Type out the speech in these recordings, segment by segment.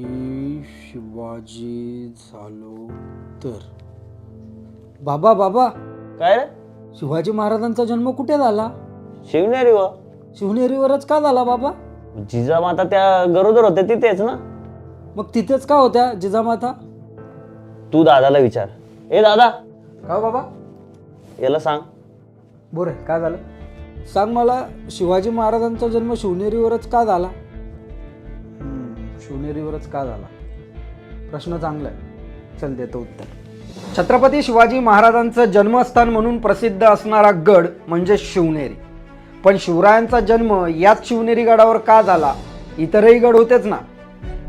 मी शिवाजी झालो तर. बाबा बाबा. काय रे? शिवाजी महाराजांचा जन्म कुठे झाला? शिवनेरी व. शिवनेरीवरच का झाला बाबा? जिजामाता त्या गरोदर होते तिथेच ना? मग तिथेच का होत्या जिजामाता? तू दादाला विचार. ए दादा. का बाबा? याला सांग. बोरे काय झालं? सांग मला शिवाजी महाराजांचा जन्म शिवनेरीवरच का झाला? शिवनेरीवरच का झाला? प्रश्न चांगला आहे. चल देतो उत्तर. छत्रपती शिवाजी महाराजांचं जन्मस्थान म्हणून प्रसिद्ध असणारा गड म्हणजे शिवनेरी. पण शिवरायांचा जन्म याच शिवनेरी गडावर का झाला? इतरही गड होतेच ना?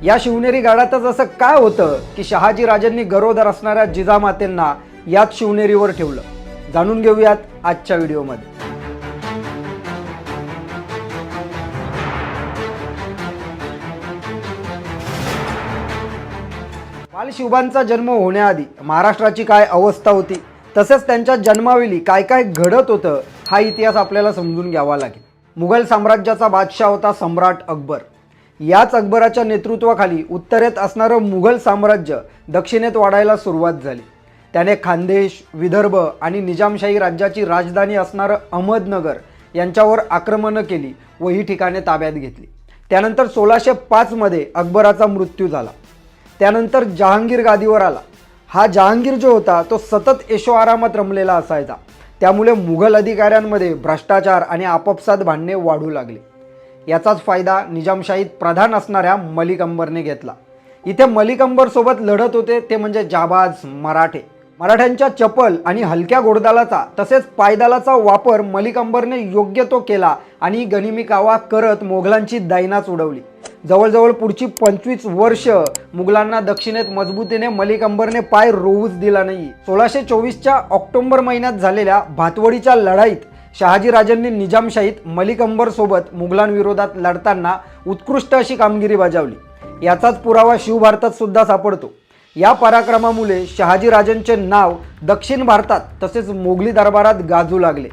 या शिवनेरी गडातच असं काय होतं की शहाजी राजांनी गरोदर असणाऱ्या जिजामातेंना याच शिवनेरीवर ठेवलं? जाणून घेऊयात आजच्या व्हिडिओमध्ये. बालशिवबांचा जन्म होण्याआधी महाराष्ट्राची काय अवस्था होती तसेच त्यांच्या जन्मावेळी काय काय घडत होतं हा इतिहास आपल्याला समजून घ्यावा लागेल. मुघल साम्राज्याचा बादशाह होता सम्राट अकबर. याच अकबराच्या नेतृत्वाखाली उत्तरेत असणारं मुघल साम्राज्य दक्षिणेत वाढायला सुरुवात झाली. त्याने खानदेश विदर्भ आणि निजामशाही राज्याची राजधानी असणारं अहमदनगर यांच्यावर आक्रमणं केली व ही ठिकाणे ताब्यात घेतली. त्यानंतर सोळाशे पाचमध्ये अकबराचा मृत्यू झाला. त्यानंतर जहांगीर गादीवर आला. हा जहांगीर जो होता तो सतत ऐशोआरामात रमलेला असायचा. त्यामुळे मुघल अधिकाऱ्यांमध्ये भ्रष्टाचार आणि आपापसात भांडणे वाढू लागले. याचाच फायदा निजामशाहीत प्रधान असणाऱ्या मलिक अंबरने घेतला. इथे मलिक अंबरसोबत लढत होते ते म्हणजे जाबाज मराठे. मराठ्यांच्या चपल आणि हलक्या घोडदालाचा तसेच पायदालाचा वापर मलिक अंबरने योग्य तो केला आणि गनिमिकावा करत मोगलांची दैनाच उडवली. जवळजवळ पुढची पंचवीस वर्ष मुघलांना दक्षिणेत मजबूतीने मलिक अंबरने पाय रोवूच दिला नाही. सोळाशे चोवीसच्या ऑक्टोबर महिन्यात झालेल्या भातवडीच्या लढाईत शहाजीराजांनी निजामशाहीत मलिक अंबर सोबत मुघलांविरोधात लढताना उत्कृष्ट अशी कामगिरी बजावली. याचाच पुरावा शिवभारतात सुद्धा सापडतो. या पराक्रमामुळे शहाजीराजांचे नाव दक्षिण भारतात तसेच मोगली दरबारात गाजू लागले.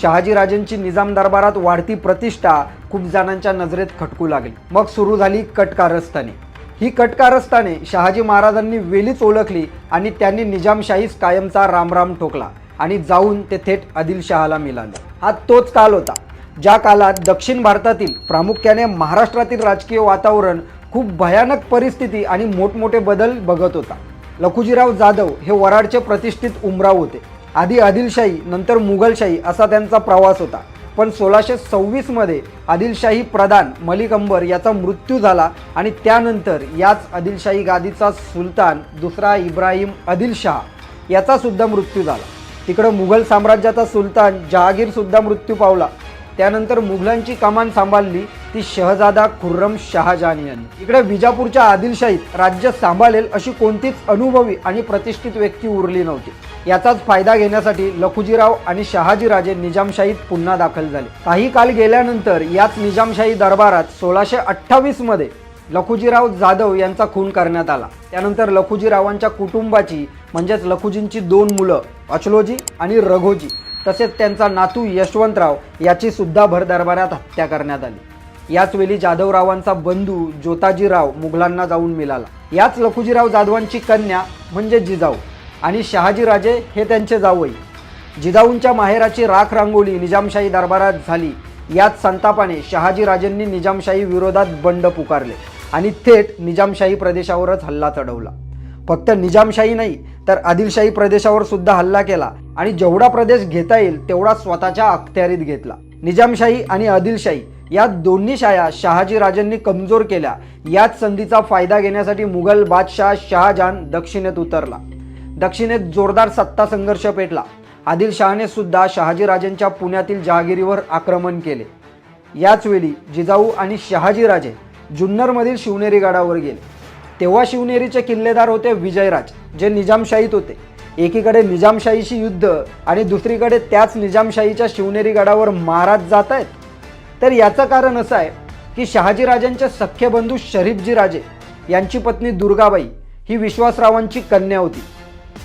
शहाजीराजेंची निजाम दरबारात वाढती प्रतिष्ठा खूप जणांच्या नजरेत खटकू लागली. मग सुरू झाली कटकारस्थाने. ही कटकारस्थाने शहाजी महाराजांनी वेलीच ओळखली आणि त्यांनी निजामशाहीस कायमचा रामराम ठोकला आणि जाऊन ते थेट आदिलशहाला मिळाले हा तोच काल होता ज्या काळात दक्षिण भारतातील प्रामुख्याने महाराष्ट्रातील राजकीय वातावरण खूप भयानक परिस्थिती आणि मोठमोठे बदल बघत होता. लखुजीराव जाधव हे वराडचे प्रतिष्ठित उमराव होते. आधी आदिलशाही नंतर मुघलशाही असा त्यांचा प्रवास होता. पण सोळाशे सव्वीसमध्ये आदिलशाही प्रधान मलिक अंबर याचा मृत्यू झाला आणि त्यानंतर याच आदिलशाही गादीचा सुलतान दुसरा इब्राहिम आदिलशाह याचासुद्धा मृत्यू झाला. तिकडं मुघल साम्राज्याचा सुलतान जहागीरसुद्धा मृत्यू पावला. त्यानंतर मुघलांची कमान सांभाळली ती शहजादा खुर्रम शहाजहान यांनी इकडे विजापूरच्या आदिलशाहीत राज्य सांभाळेल अशी कोणतीच अनुभवी आणि प्रतिष्ठित व्यक्ती उरली नव्हती. याचाच फायदा घेण्यासाठी लखुजीराव आणि शहाजीराजे निजामशाहीत पुन्हा दाखल झाले. काही काल गेल्यानंतर याच निजामशाही दरबारात सोळाशे अठ्ठावीसमध्ये लखुजीराव जाधव यांचा खून करण्यात आला. त्यानंतर लखुजीरावांच्या कुटुंबाची म्हणजेच लखुजींची दोन मुलं अचलोजी आणि रघोजी तसेच त्यांचा नातू यशवंतराव याची सुद्धा भर दरबारात हत्या करण्यात आली. याच वेळी जाधवरावांचा बंधू जोताजीराव मुघलांना जाऊन मिळाला. याच लखुजीराव जाधवांची कन्या म्हणजे जिजाऊ आणि शहाजीराजे हे त्यांचे जावई. जिजाऊंच्या माहेराची राख रांगोळी निजामशाही दरबारात झाली. याच संतापाने शहाजीराजेंनी निजामशाही विरोधात बंड पुकारले आणि थेट निजामशाही प्रदेशावरच हल्ला चढवला. फक्त निजामशाही नाही तर आदिलशाही प्रदेशावर सुद्धा हल्ला केला आणि जेवढा प्रदेश घेता येईल तेवढा स्वतःच्या अखत्यारीत घेतला. निजामशाही आणि आदिलशाही या दोन्ही शाया शहाजीराजांनी कमजोर केल्या. याच संधीचा फायदा घेण्यासाठी मुघल बादशाह शहाजहान दक्षिणेत उतरला. दक्षिणेत जोरदार सत्ता संघर्ष पेटला. आदिलशहाने सुद्धा शहाजीराजांच्या पुण्यातील जहागिरीवर आक्रमण केले. याचवेळी जिजाऊ आणि शहाजीराजे जुन्नरमधील शिवनेरी गडावर गेले. तेव्हा शिवनेरीचे किल्लेदार होते विजयराज जे निजामशाहीत होते. एकीकडे निजामशाहीशी युद्ध आणि दुसरीकडे त्याच निजामशाहीच्या शिवनेरी गडावर महाराज जात आहेत तर याचं कारण असं आहे की शहाजीराजांच्या सख्खे बंधू शरीफजी राजे यांची पत्नी दुर्गाबाई ही विश्वासरावांची कन्या होती.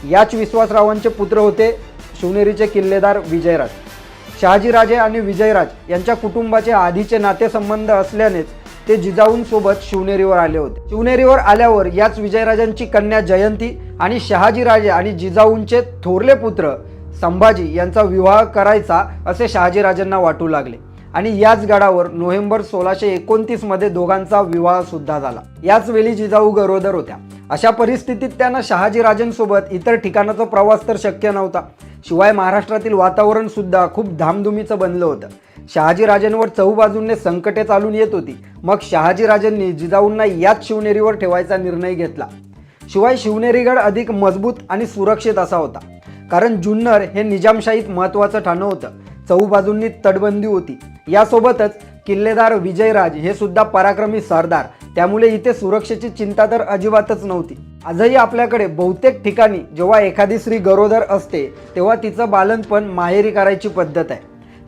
याच विश्वासरावांचे पुत्र होते शिवनेरीचे किल्लेदार विजयराज. शहाजीराजे आणि विजयराज यांच्या कुटुंबाचे आधीचे नातेसंबंध असल्यानेच ते जिजाऊंसोबत शिवनेरीवर आले होते. शिवनेरीवर आल्यावर याच विजयराजांची कन्या जयंती आणि शहाजीराजे आणि जिजाऊंचे थोरले पुत्र संभाजी यांचा विवाह करायचा असे शहाजीराजांना वाटू लागले. आणि याच गडावर नोव्हेंबर सोळाशे एकोणतीसमध्ये दोघांचा विवाह सुद्धा झाला. याच वेळी जिजाऊ गरोदर होत्या. अशा परिस्थितीत त्यांना शहाजीराजांसोबत इतर ठिकाणाचा प्रवास तर शक्य नव्हता. शिवाय महाराष्ट्रातील वातावरण सुद्धा खूप धामधुमीचं बनलं होतं. शहाजीराजांवर चहूबाजूंनी संकटे चालून येत होती. मग शहाजीराजांनी जिजाऊंना याच शिवनेरीवर ठेवायचा निर्णय घेतला. शिवाय शिवनेरीगड अधिक मजबूत आणि सुरक्षित असा होता. कारण जुन्नर हे निजामशाहीत महत्त्वाचं ठाणं होतं. चहूबाजूंनी तटबंदी होती. यासोबतच किल्लेदार विजयराज हे सुद्धा पराक्रमी सरदार. त्यामुळे इथे सुरक्षेची चिंता तर अजिबातच नव्हती. आजही आपल्याकडे बहुतेक ठिकाणी जेव्हा एखादी स्त्री गरोदर असते तेव्हा तिचं बालनपण माहेरी करायची पद्धत आहे.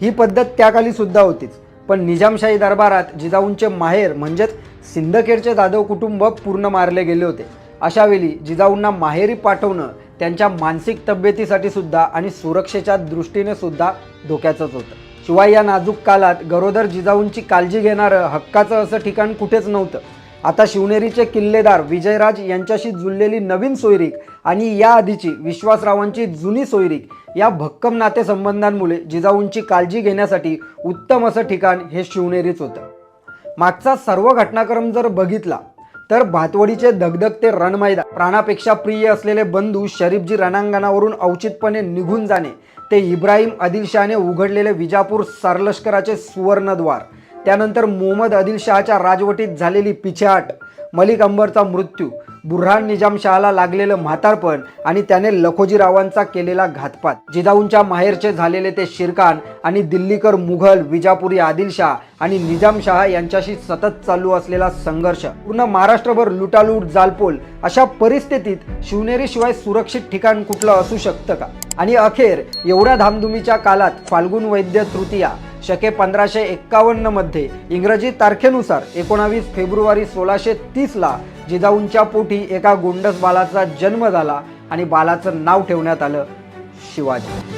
ही पद्धत त्याखाली सुद्धा होतीच. पण निजामशाही दरबारात जिजाऊंचे माहेर म्हणजेच सिंदखेडचे जाधव कुटुंब पूर्ण मारले गेले होते. अशावेळी जिजाऊंना माहेरी पाठवणं त्यांच्या मानसिक तब्येतीसाठी सुद्धा आणि सुरक्षेच्या दृष्टीने सुद्धा धोक्याचंच होतं. शिवाय या नाजूक काळात गरोदर जिजाऊंची काळजी घेणारं हक्काचं असं ठिकाण कुठेच नव्हतं. आता शिवनेरीचे किल्लेदार विजयराज यांच्याशी जुळलेली नवीन सोयरीक आणि या आधीची विश्वासरावांची जुनी सोयरीक या भक्कम नातेसंबंधांमुळे जिजाऊंची काळजी घेण्यासाठी उत्तम असं ठिकाण हे शिवनेरीच होतं. मागचा सर्व घटनाक्रम जर बघितला तर भातवडीचे धगधगते रणमैदान. प्राणापेक्षा प्रिय असलेले बंधू शरीफजी रणांगणावरून औचितपणे निघून जाणे. ते इब्राहिम आदिलशहाने उघडलेले विजापूर सरलष्कराचे सुवर्णद्वार. त्यानंतर मोहम्मद आदिलशहाच्या राजवटीत झालेली पिछेहाट. मलिक अंबरचा मृत्यू. बुरहान निजामशहाला लागलेलं म्हातारपण आणि त्याने लखोजीरावांचा केलेला घातपात. जिजाऊंच्या माहेरचे झालेले ते शिरकान आणि दिल्लीकर मुघल विजापुरी आदिलशाह आणि निजामशाह यांच्याशी सतत चालू असलेला संघर्ष. पूर्ण महाराष्ट्रभर लुटालूट जालपोल अशा परिस्थितीत शिवनेरीशिवाय सुरक्षित ठिकाण कुठलं असू शकतं का? आणि अखेर एवढ्या धामधुमीच्या काळात फाल्गुन वैद्य तृतीया शके पंधराशे एक्कावन्नमध्ये इंग्रजी तारखेनुसार एकोणावीस फेब्रुवारी सोळाशे तीसला जिजाऊंच्या पोटी एका गोंडस बालाचा जन्म झाला आणि बालाचं नाव ठेवण्यात आलं शिवाजी.